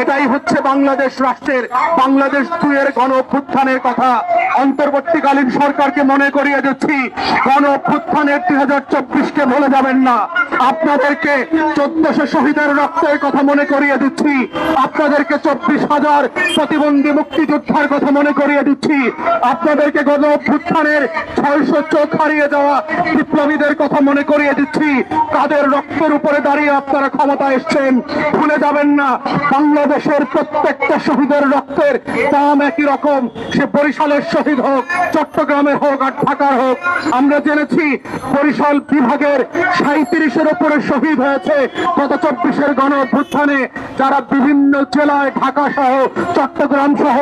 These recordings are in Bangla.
এটাই হচ্ছে বাংলাদেশ রাষ্ট্রের, বাংলাদেশ দুয়ের গণ অভ্যুত্থানের কথা। অন্তর্বর্তীকালীন সরকারকে মনে করিয়ে দিচ্ছি, গণ অভ্যুত্থানের দুই হাজার চব্বিশকে ভুলে যাবেন না। আপনাদেরকে চোদ্দশো শহীদের রক্তের কথা মনে করিয়ে দিচ্ছি, আপনাদেরকে চব্বিশ হাজার প্রতিবন্ধী মুক্তিযোদ্ধার কথা মনে করিয়ে দিচ্ছি, আপনাদেরকে গণ অভ্যুত্থানের ছয়শো চোখ হারিয়ে যাওয়া বিপ্লবীদের কথা মনে করিয়ে দিচ্ছি। তাদের রক্তের উপরে দাঁড়িয়ে আপনারা ক্ষমতা এসছেন, ভুলে যাবেন না। বাংলাদেশের প্রত্যেকটা শহীদের রক্তের দাম একই রকম। সে বরিশালের শহীদ হোক, চট্টগ্রামের হোক আর ঢাকার হোক। আমরা জেনেছি বরিশাল বিভাগের সাঁত্রিশের উপরে শহীদ হয়েছে গত চব্বিশের গণ অভ্যুত্থানে যারা বিভিন্ন জেলায়, ঢাকা সহ, চট্টগ্রাম সহ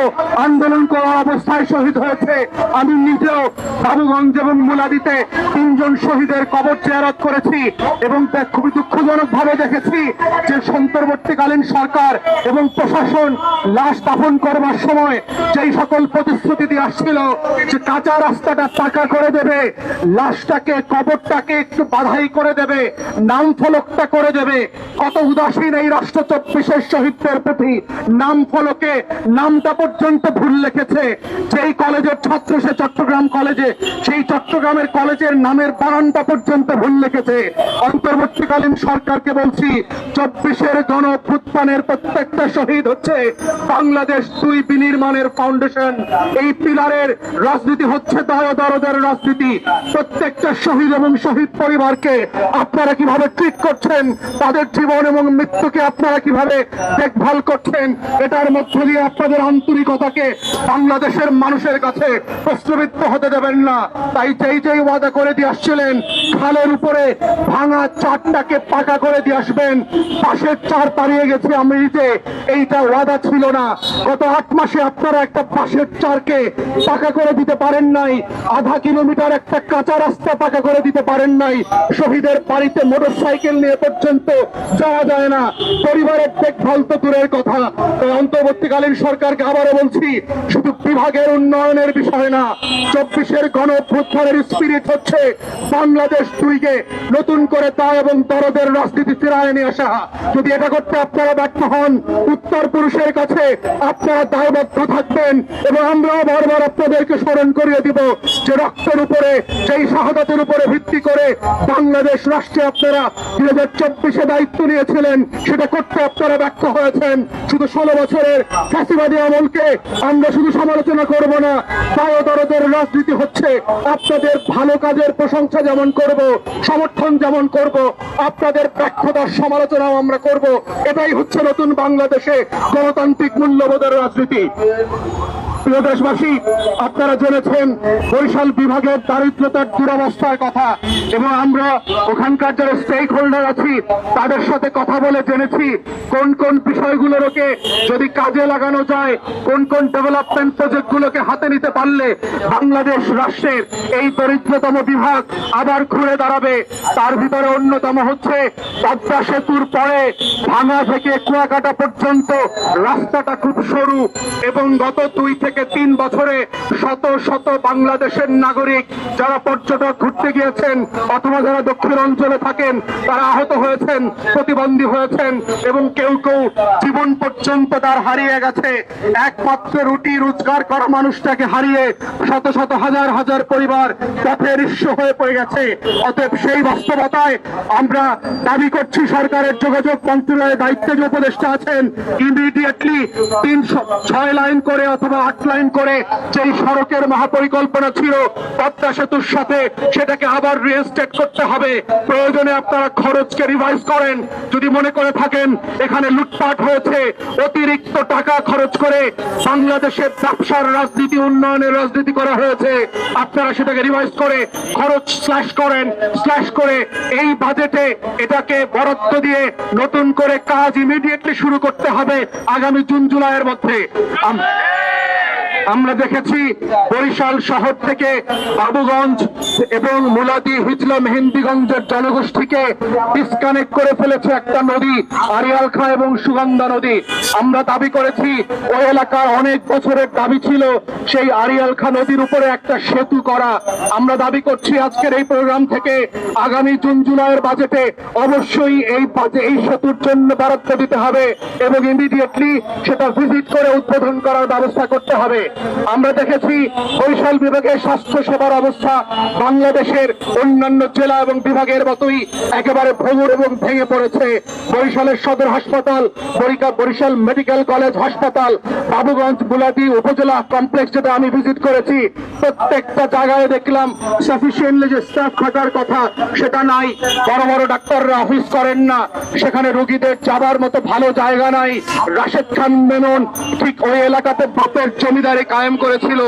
আন্দোলন করা অবস্থায় শহীদ হয়েছে। আমি নিজেও বাবুগঞ্জ এবং মুলাদিতে তিনজন শহীদের কবর চেয়ারত করেছি এবং খুবই দুঃখজনক ভাবে দেখেছি যে সন্তর্বর্তীকালীন সরকার এবং প্রশাসন লাশ দাফন করবার সময় যেই সকল প্রতিশ্রুতি দিয়ে আসছিল যে কাঁচা রাস্তাটা পাকা করে দেবে, লাশটাকে, কবরটাকে একটু বাধাই করে দেবে নাম ফলকটা করে দেবে। কত উদাসীন এই রাষ্ট্র চব্বিশের শহীদদের প্রতি নাম ফলকে নামটা পর্যন্ত ভুল লিখেছে। যেই কলেজের ছাত্র সে চট্টগ্রাম কলেজে, সেই চট্টগ্রামের কলেজের নামের বানানটা পর্যন্ত ভুল লেখেছে। অন্তর্বর্তীকালীন সরকারকে বলছি, চব্বিশের জন গণ অভ্যুত্থানের প্রত্যেকটা শহীদ হচ্ছে বাংলাদেশ দুই বিনির্মাণের ফাউন্ডেশন এই পিলারের রাজনীতি হচ্ছে দয় দরদের রাজনীতি। প্রত্যেকটা শহীদ এবং শহীদ পরিবারকে আপনারা কীভাবে ট্রিট করছেন, তাদের জীবন এবং মৃত্যুকে আপনারা কীভাবে দেখভাল করছেন, এটার মধ্য দিয়ে আপনাদের আন্তরিকতাকে বাংলাদেশের মানুষের কাছে প্রশ্নবিদ্ধ হতে দেবেন না। তাই যেই যেই ওয়াদা করে দিয়ে আসছিলেন, খালের উপরে ভাঙা চারটাকে পাকা করে দিয়ে আসবেন, পাশের চার পাড়িয়ে গেছে আমৃতে এইটা ওয়াদা ছিল না। গত আট মাসে আপনারা একটা পাশের চারকে পাকা করে দিতে পারেন নাই। আধা কিলোমিটার একটা কাঁচা রাস্তা পাকা করে দিতে পারেন নাই। শহীদের বাড়িতে মোটর সাইকেল নিয়ে পর্যন্ত যাওয়া যায় না। পরিবারের দেখভাল তো দূরের কথা। তাই অন্তর্বর্তীকালীন সরকারকে আবারও বলছি, শুধু বিভাগের উন্নয়নের বিষয় না, চব্বিশের গণ স্পিরিট হচ্ছে বাংলাদেশ দুইকে নতুন করে তা এবং দরদের রাজনীতি ফিরায় নিয়ে আসা। যদি এটা করতে আপনারা ব্যর্থ হন উত্তর পুরুষের কাছে আপনারা দায়বদ্ধ থাকবেন এবং আমরাও বারবার আপনাদেরকে স্মরণ করিয়ে দিব যে রক্তের উপরে সেই শাহাদাতের উপরে ভিত্তি করে বাংলাদেশ রাষ্ট্রে আপনারা দুই হাজার চব্বিশে দায়িত্ব নিয়েছিলেন, সেটা করতে আপনারা ব্যর্থ হয়েছেন। শুধু ষোলো বছরের ফ্যাসিবাদী আমলকে আমরা শুধু সমালোচনা করব না দায় দরদের রাজনীতি হচ্ছে আপনাদের ভালো কাজের প্রশংসা যেমন করব, সমর্থন যেমন করব, আপনাদের ব্যর্থতার সমালোচনাও আমরা করব। এটাই হচ্ছে নতুন বাংলাদেশে গণতান্ত্রিক মূল্যবোধের রাজনীতি। প্রিয় দেশবাসী আপনারা জেনেছেন বরিশাল বিভাগের দারিদ্রতার দুরবস্থার কথা। এবং আমরা ওখানকার যারা স্টেক হোল্ডার আছি, তাদের সাথে কথা বলে জেনেছি কোন কোন বিষয়গুলোকে যদি কাজে লাগানো যায়, কোন কোন ডেভেলপমেন্ট প্রজেক্টগুলোকে হাতে নিতে পারলে বাংলাদেশ রাষ্ট্রের এই দরিদ্রতম বিভাগ আবার ঘুরে দাঁড়াবে। তার ভিতরে অন্যতম হচ্ছে পদ্মা সেতুর পরে ভাঙা থেকে কুয়াকাটা পর্যন্ত রাস্তাটা খুব সরু এবং গত দুই থেকে তিন বছরে শত শত বাংলাদেশের নাগরিক যারা পর্যটক ঘুরতে গিয়েছেন অথবা যারা দক্ষিণ অঞ্চলে থাকেন, তারা আহত হয়েছেন, প্রতিবন্ধী হয়েছেন, এবং কেউ কেউ জীবন পর্যন্ত তার হারিয়ে গেছে। একমাত্র রুটি রোজগার করা মানুষটাকে হারিয়ে শত শত হাজার হাজার পরিবার পথে নিঃস্ব হয়ে পড়ে গেছে। অতএব সেই বাস্তবতায় আমরা দাবি করছি, সরকারের যোগাযোগ মন্ত্রণালয়ের দায়িত্বে যে উপদেষ্টা আছেন ইমিডিয়েটলি তিনশো ছয় লাইন করে অথবা আট লাইন করে যেই সড়কের মহাপরিকল্পনা ছিল, পদ্মা সেতুর সাথে সেটাকে আবার রিএস্টেট করতে হবে। প্রয়োজনে আপনারা খরচকে রিভাইজ করেন। যদি মনে করে থাকেন, এখানে লুটপাট হয়েছে, অতিরিক্ত টাকা খরচ করে বাংলাদেশে ব্যবসার রাজনীতি, উন্নয়নের রাজনীতি করা হয়েছে। আপনারা সেটাকে রিভাইজ করে খরচ স্ল্যাশ করেন। স্ল্যাশ করে এই বাজেটে এটাকে বরাদ্দ দিয়ে নতুন করে কাজ ইমিডিয়েটলি শুরু করতে হবে আগামী জুন, জুলাইয়ের মধ্যে। আমরা দেখেছি বরিশাল শহর থেকে বাবুগঞ্জ এবং মুলাদি, হিজলা, মেহেন্দিগঞ্জের জনগোষ্ঠীকে ডিসকানেক্ট করে ফেলেছে একটা নদী আরিয়াল খা এবং সুগন্ধা নদী। আমরা দাবি করেছি ওই এলাকার অনেক বছরের দাবি ছিল সেই আরিয়াল খা নদীর উপরে একটা সেতু করা। আমরা দাবি করছি আজকের এই প্রোগ্রাম থেকে আগামী জুন, জুলাইয়ের বাজেটে অবশ্যই এই এই সেতুর জন্য বরাদ্দ দিতে হবে এবং ইমিডিয়েটলি সেটা ভিজিট করে উদ্বোধন করার ব্যবস্থা করতে হবে। আমরা দেখেছি বরিশাল বিভাগের স্বাস্থ্য সেবার অবস্থা বাংলাদেশের অন্যান্য জেলা এবং বিভাগের মতোই একেবারে ভঙ্গুর এবং ভেঙে পড়েছে। বরিশালের সদর হাসপাতাল বরিশাল মেডিকেল কলেজ হাসপাতাল, বাবুগঞ্জ বুলাদি উপজেলা কমপ্লেক্স যেটা আমি ভিজিট করেছি, প্রত্যেকটা জায়গায় দেখলাম সাফিসিয়েন্টলি যে স্টাফ থাকার কথা, সেটা নাই। বড় বড় ডাক্তাররা অফিস করেন না। সেখানে রোগীদের যাবার মতো ভালো জায়গা নাই। রাশেদ খান মেনন ঠিক ওই এলাকাতে বাপের জমিদারি কায়েম করেছিল,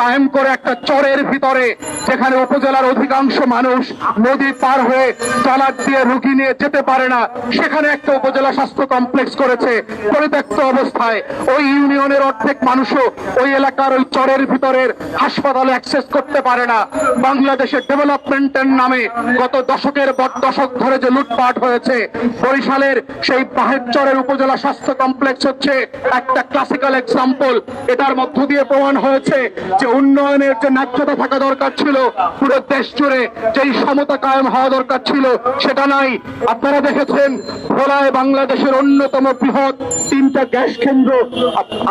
কায়েম করে একটা চরের ভিতরে, যেখানে উপজেলার অধিকাংশ মানুষ নদী পার হয়ে ট্রলার দিয়ে রুগী নিয়ে যেতে পারে না, সেখানে একটা উপজেলা স্বাস্থ্য কমপ্লেক্স করেছে। পরিত্যক্ত অবস্থায় ওই ইউনিয়নের অর্ধেক মানুষও ওই এলাকার ওই চরের ভিতরের হাসপাতালে অ্যাক্সেস করতে পারে না। বাংলাদেশের ডেভেলপমেন্টের নামে গত দশকের পর দশক ধরে যে লুটপাট হয়েছে, বরিশালের সেই বাহেরচরের উপজেলা স্বাস্থ্য কমপ্লেক্স হচ্ছে একটা ক্লাসিক্যাল এক্সাম্পল এটার মধ্য দিয়ে প্রমাণ হয়েছে যে উন্নয়নের যে ন্যায্যতা থাকা দরকার ছিল, পুরো দেশ জুড়ে যেই সমতা কায়েম হওয়া দরকার ছিল, সেটা নাই। আপনারা দেখেছেন, ভোলায় বাংলাদেশের অন্যতম বৃহৎ তিনটা গ্যাস কেন্দ্র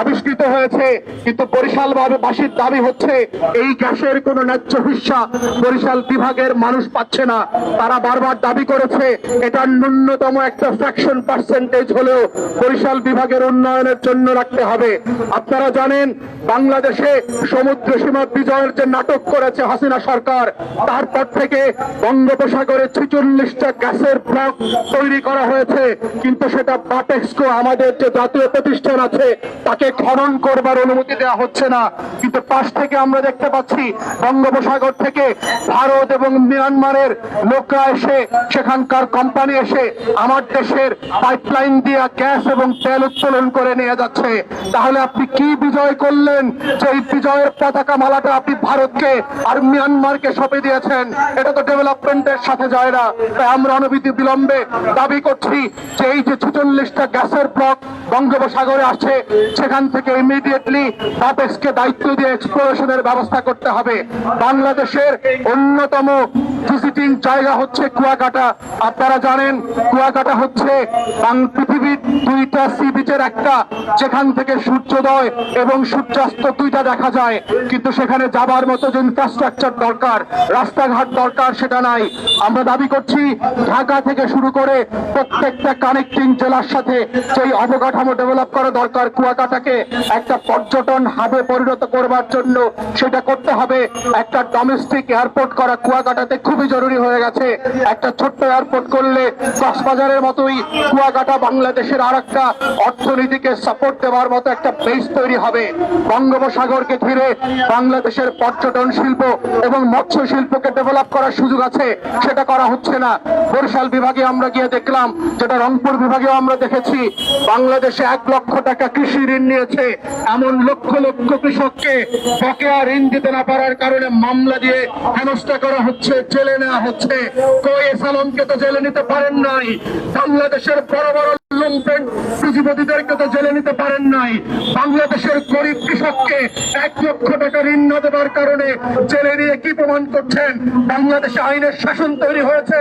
আবিষ্কৃত হয়েছে, কিন্তু বরিশাল বাসীর দাবি হচ্ছে, এই গ্যাসের কোনো ন্যায্য হিস্সা বরিশাল বিভাগের মানুষ পাচ্ছে না। তারা বারবার দাবি করেছে, এটার ন্যূনতম একটা ফ্র্যাকশন পার্সেন্টেজ হলেও বরিশাল বিভাগের উন্নয়নের জন্য রাখতে হবে। আপনারা জানেন বাংলাদেশে সমুদ্র সীমা বিজয়ের যে নাটক করেছে হাসিনা সরকার তারপর থেকে বঙ্গোপসাগরে ছেচল্লিশটা গ্যাসের ব্লক তৈরি করা হয়েছে। কিন্তু সেটা বাটেক্সকো আমাদের যে জাতীয় প্রতিষ্ঠান আছে, তাকে খনন করবার অনুমতি দেওয়া হচ্ছে না। কিন্তু পাশ থেকে আমরা দেখতে পাচ্ছি, বঙ্গোপসাগর থেকে ভারত এবং মিয়ানমারের লোকরা এসে, সেখানকার কোম্পানি এসে আমার দেশের পাইপলাইন দিয়ে গ্যাস এবং তেল উত্তোলন করে নিয়ে যাচ্ছে। তাহলে আপনি কি বিজয় করলেন? যে এই বিজয়ের পতাকা মালাটা আপনি ভারতকে আর মিয়ানমারকে সঁপে দিয়েছেন। এটা তো ডেভেলপমেন্টের সাথে যায় না। তাই আমরা অনবিধি বিলম্বে দাবি করছি যে এই যে ছেচল্লিশটা গ্যাসের ব্লক বঙ্গোপসাগরে আছে, সেখান থেকে ইমিডিয়েটলি বাপেক্সকে দায়িত্ব দিয়ে এক্সপ্লোরেশনের ব্যবস্থা করতে হবে। বাংলাদেশের অন্যতম ভিজিটিং জায়গা হচ্ছে কুয়াকাটা। আপনারা জানেন, কুয়াকাটা হচ্ছে পৃথিবীর দুইটা সি বিচের একটা, যেখান থেকে সূর্যোদয় এবং সূর্যাস্ত দুইটা দেখা যায়। কিন্তু সেখানে যাবার মতো যে ইনফ্রাস্ট্রাকচার দরকার, রাস্তাঘাট দরকার, সেটা নাই। আমরা দাবি করছি, ঢাকা থেকে শুরু করে প্রত্যেকটা কানেক্টিং জেলার সাথে যেই অবকাঠামো ডেভেলপ করা দরকার, কুয়াকাটাকে একটা পর্যটন হাবে পরিণত করবার জন্য সেটা করতে হবে। একটা ডোমেস্টিক এয়ারপোর্ট করা কুয়াকাটাতে খুবই জরুরি হয়ে গেছে। একটা ছোট্ট এয়ারপোর্ট করলে কক্সবাজারের মতোই কুয়াকাটা বাংলাদেশের আর একটা অর্থনীতিকে সাপোর্ট দেওয়ার মতো একটা বেস তৈরি হবে। বঙ্গোপসাগরকে ঘিরে বাংলাদেশের পর্যটন শিল্প এবং মৎস্য শিল্পকে ডেভেলপ করার সুযোগ আছে, সেটা করা হচ্ছে না। বরিশাল বিভাগে আমরা গিয়ে দেখলাম, যেটা রংপুর বিভাগেও আমরা দেখেছি, বাংলাদেশে এক লক্ষ টাকা কৃষি ঋণ নিয়েছে। এমন লক্ষ লক্ষ কৃষককে বকেয়া ঋণ দিতে না পারার কারণে মামলা দিয়ে হেনস্থা করা হচ্ছে। জেলে নেওয়া হচ্ছে। কই সালমকে তো জেলে নিতে পারেন নাই। বাংলাদেশের বড় বড় লুম্পেন পুঁজিপতিদেরকে তো জেলে নিতে পারেন নাই। বাংলাদেশের গরিব কৃষককে এক লক্ষ টাকা ঋণ না দেওয়ার কারণে জেলে নিয়ে কি প্রমাণ করছেন? বাংলাদেশে আইনের শাসন তৈরি হয়েছে।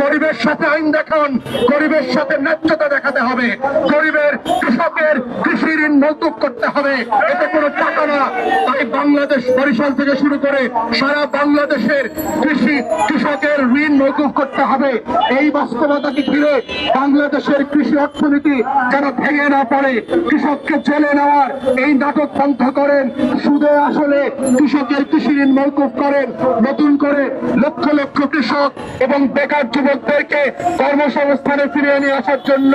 গরিবের সাথে আইন দেখান, গরিবের সাথে ন্যায্যতা দেখাতে হবে। গরিবের, কৃষকের কৃষি ঋণ মৌকুব করতে হবে। এতে কোনো টাকা না। তাই বাংলাদেশ বরিশাল থেকে শুরু করে সারা বাংলাদেশের কৃষি কৃষকের ঋণ মৌকুব করতে হবে। এই বাস্তবতাকে ঘিরে বাংলাদেশের কৃষি অর্থনীতি যেন ভেঙে না পড়ে, কৃষককে জেলে নেওয়ার এই নাটক বন্ধ করেন। সুদে আসলে কৃষকের কৃষি ঋণ মৌকুব করেন। নতুন করে লক্ষ লক্ষ কৃষক এবং বেকার যুবকদেরকে কর্মসংস্থানে ফিরিয়ে নিয়ে আসার জন্য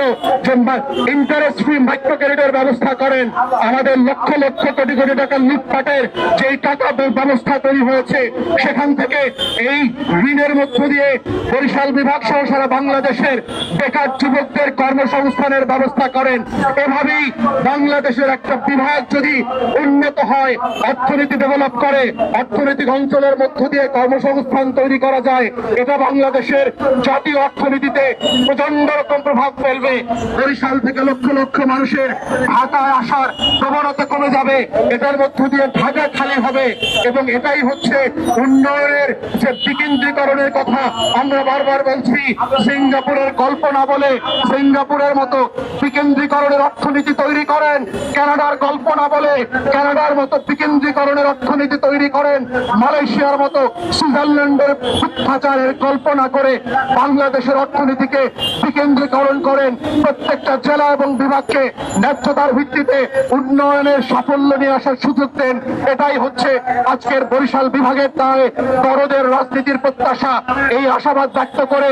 ইন্টারেস্ট ফ্রি মাইক্রো ক্রেডিটের ব্যবস্থা করেন। আমাদের লক্ষ লক্ষ কোটি কোটি টাকার লুটপাটের যেই টাকা ব্যবস্থা তৈরি হয়েছে, সেখান থেকে এই ঋণের মধ্য দিয়ে বরিশাল বিভাগ সহ সারা বাংলাদেশের বেকার যুবকদের কর্মসংস্থানের ব্যবস্থা করেন। এভাবেই বাংলাদেশের একটা বিভাগ যদি উন্নত হয়, অর্থনীতি ডেভেলপ করে, অর্থনৈতিক অঞ্চলের মধ্য দিয়ে কর্মসংস্থান তৈরি করা যায়, এটা বাংলাদেশের জাতীয় অর্থনীতিতে প্রচণ্ড রকম প্রভাব ফেলবে। বরিশাল থেকে লক্ষ লক্ষ মানুষের ঢাকায় আসার প্রবণতা কমে যাবে, এটার মধ্য দিয়ে ঢাকা খালি হবে, এবং এটাই হচ্ছে উন্নয়নের যে বিকেন্দ্রীকরণের কথা আমরা বারবার বলছি। সিঙ্গাপুরের কল্পনা বলে সিঙ্গাপুরের মতো বিকেন্দ্রীকরণের অর্থনীতি তৈরি করেন কানাডার কল্পনা বলে কানাডার মতো বিকেন্দ্রীকরণের অর্থনীতি তৈরি করেন মালয়েশিয়ার মতো সুইজারল্যান্ডের অত্যাচারের কল্পনা করে বাংলাদেশের অর্থনীতিকে বিকেন্দ্রীকরণ করেন প্রত্যেকটা জেলা এবং বিভাগকে ন্যায্যতার ভিত্তিতে উন্নয়নের সাফল্য নিয়ে আসার সুযোগ দেন। এটাই হচ্ছে আজকের বরিশাল বিভাগের দায় বড়দের রাজনীতির প্রত্যাশা। এই আশাবাদ ব্যক্ত করে